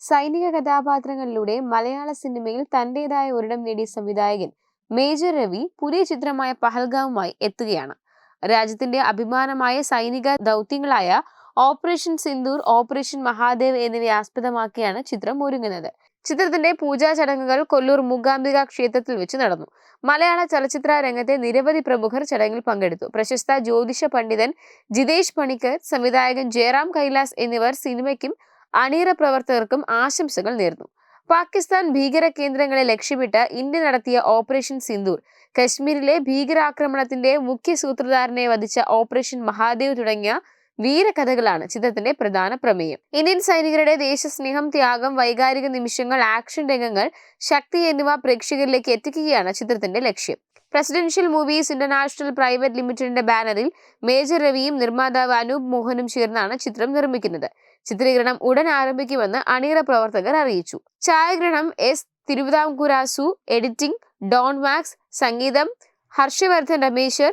സൈനിക കഥാപാത്രങ്ങളിലൂടെ മലയാള സിനിമയിൽ തന്റേതായ ഒരിടം നേടിയ സംവിധായകൻ മേജർ രവി പുതിയ ചിത്രമായ പഹൽഗാവുമായി എത്തുകയാണ്. രാജ്യത്തിന്റെ അഭിമാനമായ സൈനിക ദൗത്യങ്ങളായ ഓപ്പറേഷൻ സിന്ദൂർ ഓപ്പറേഷൻ മഹാദേവ് എന്നിവയെ ആസ്പദമാക്കിയാണ് ചിത്രം ഒരുങ്ങുന്നത്. ചിത്രത്തിന്റെ പൂജാ ചടങ്ങുകൾ കൊല്ലൂർ മൂകാംബിക ക്ഷേത്രത്തിൽ വെച്ച് നടന്നു. മലയാള ചലച്ചിത്ര രംഗത്തെ നിരവധി പ്രമുഖർ ചടങ്ങിൽ പങ്കെടുത്തു. പ്രശസ്ത ജ്യോതിഷ പണ്ഡിതൻ ജിതേഷ് പണിക്കർ സംവിധായകൻ ജയറാം കൈലാസ് എന്നിവർ സിനിമയ്ക്കും അണിയറ പ്രവർത്തകർക്കും ആശംസകൾ നേർന്നു പാകിസ്ഥാൻ ഭീകര കേന്ദ്രങ്ങളെ ലക്ഷ്യമിട്ട് ഇന്ത്യ നടത്തിയ ഓപ്പറേഷൻ സിന്ദൂർ കശ്മീരിലെ ഭീകരാക്രമണത്തിന്റെ മുഖ്യ സൂത്രധാരനെ വധിച്ച ഓപ്പറേഷൻ മഹാദേവ് തുടങ്ങിയ വീരകഥകളാണ് ചിത്രത്തിന്റെ പ്രധാന പ്രമേയം. ഇന്ത്യൻ സൈനികരുടെ ദേശസ്നേഹം ത്യാഗം വൈകാരിക നിമിഷങ്ങൾ ആക്ഷൻ രംഗങ്ങൾ ശക്തി എന്നിവ പ്രേക്ഷകരിലേക്ക് എത്തിക്കുകയാണ് ചിത്രത്തിന്റെ ലക്ഷ്യം. പ്രസിഡൻഷ്യൽ മൂവീസ് ഇന്റർനാഷണൽ പ്രൈവറ്റ് ലിമിറ്റഡിന്റെ ബാനറിൽ മേജർ രവിയും നിർമ്മാതാവ് അനൂപ് മോഹനും ചേർന്നാണ് ചിത്രം നിർമ്മിക്കുന്നത്. ചിത്രീകരണം ഉടൻ ആരംഭിക്കുമെന്ന് അണിയറ പ്രവർത്തകർ അറിയിച്ചു. ഛായാഗ്രഹണം എസ്. തിരുവിതാംകുരാസു എഡിറ്റിംഗ് ഡോൺ മാക്സ് സംഗീതം Harshavardhan Rameshwar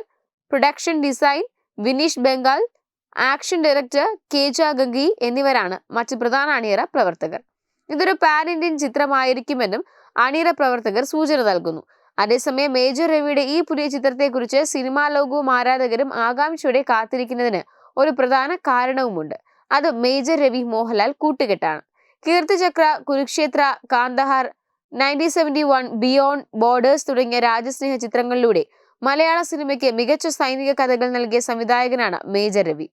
production design Vineesh Bangal action director കേജ ഗംഗി എന്നിവരാണ് മറ്റ് പ്രധാന അണിയറ പ്രവർത്തകർ. ഇതൊരു പാൻ ഇന്ത്യൻ ചിത്രമായിരിക്കുമെന്നും അണിയറ പ്രവർത്തകർ സൂചന നൽകുന്നു. അതേസമയം മേജർ രവിയുടെ ഈ പുതിയ ചിത്രത്തെക്കുറിച്ച് സിനിമാ ലോകവും ആരാധകരും ആകാംക്ഷയോടെ കാത്തിരിക്കുന്നതിന് ഒരു പ്രധാന കാരണവുമുണ്ട്. അത് major Ravi Mohanlal കൂട്ടുകെട്ടാണ്. Keerthichakra Kurukshetra Kandahar nineteen seventy one beyond borders തുടങ്ങിയ രാജസ്നേഹ ചിത്രങ്ങളിലൂടെ മലയാള സിനിമയ്ക്ക് മികച്ച സൈനിക കഥകൾ നൽകിയ സംവിധായകനാണ് മേജർ രവി.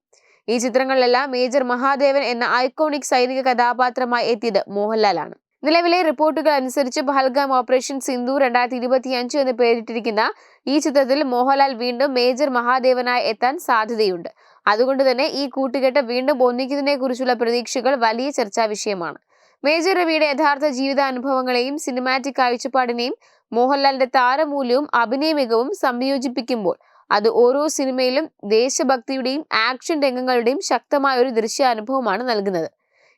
ഈ ചിത്രങ്ങളിലെല്ലാം മേജർ മഹാദേവൻ എന്ന ഐക്കോണിക് സൈനിക കഥാപാത്രമായി എത്തിയത് മോഹൻലാലാണ്. നിലവിലെ റിപ്പോർട്ടുകൾ അനുസരിച്ച് പഹൽഗാം ഓപ്പറേഷൻ സിന്ധു രണ്ടായിരത്തി ഇരുപത്തിയഞ്ച് എന്ന് പേരിട്ടിരിക്കുന്ന ഈ ചിത്രത്തിൽ മോഹൻലാൽ വീണ്ടും മേജർ മഹാദേവനായി എത്താൻ സാധ്യതയുണ്ട്. അതുകൊണ്ട് തന്നെ ഈ കൂട്ടുകെട്ട് വീണ്ടും ഒന്നിക്കുന്നതിനെ കുറിച്ചുള്ള പ്രതീക്ഷകൾ വലിയ ചർച്ചാ വിഷയമാണ്. മേജർ രവിയുടെ യഥാർത്ഥ ജീവിതാനുഭവങ്ങളെയും സിനിമാറ്റിക് കാഴ്ചപ്പാടിനെയും മോഹൻലാലിന്റെ താരമൂല്യവും അഭിനയ മികവും സംയോജിപ്പിക്കുമ്പോൾ അത് ഓരോ സിനിമയിലും ദേശഭക്തിയുടെയും ആക്ഷൻ രംഗങ്ങളുടെയും ശക്തമായ ഒരു ദൃശ്യാനുഭവമാണ് നൽകുന്നത്.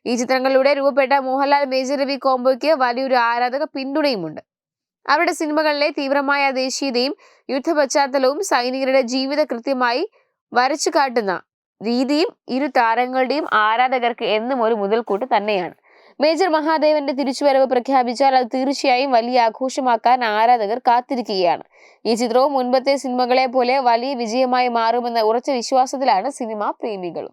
ഈ ചിത്രങ്ങളിലൂടെ രൂപപ്പെട്ട മോഹൻലാൽ മേജർ രവി കോംബോയ്ക്ക് വലിയൊരു ആരാധക പിന്തുണയുമുണ്ട്. അവരുടെ സിനിമകളിലെ തീവ്രമായ ദേശീയതയും യുദ്ധ പശ്ചാത്തലവും സൈനികരുടെ ജീവിത കൃത്യമായി വരച്ചു കാട്ടുന്ന രീതിയും ഇരു താരങ്ങളുടെയും ആരാധകർക്ക് എന്നും ഒരു മുതൽക്കൂട്ട് തന്നെയാണ്. മേജർ മഹാദേവന്റെ തിരിച്ചുവരവ് പ്രഖ്യാപിച്ചാൽ അത് തീർച്ചയായും വലിയ ആഘോഷമാക്കാൻ ആരാധകർ കാത്തിരിക്കുകയാണ്. ഈ ചിത്രവും മുൻപത്തെ സിനിമകളെ പോലെ വലിയ വിജയമായി മാറുമെന്ന ഉറച്ച വിശ്വാസത്തിലാണ് സിനിമാ പ്രേമികളും.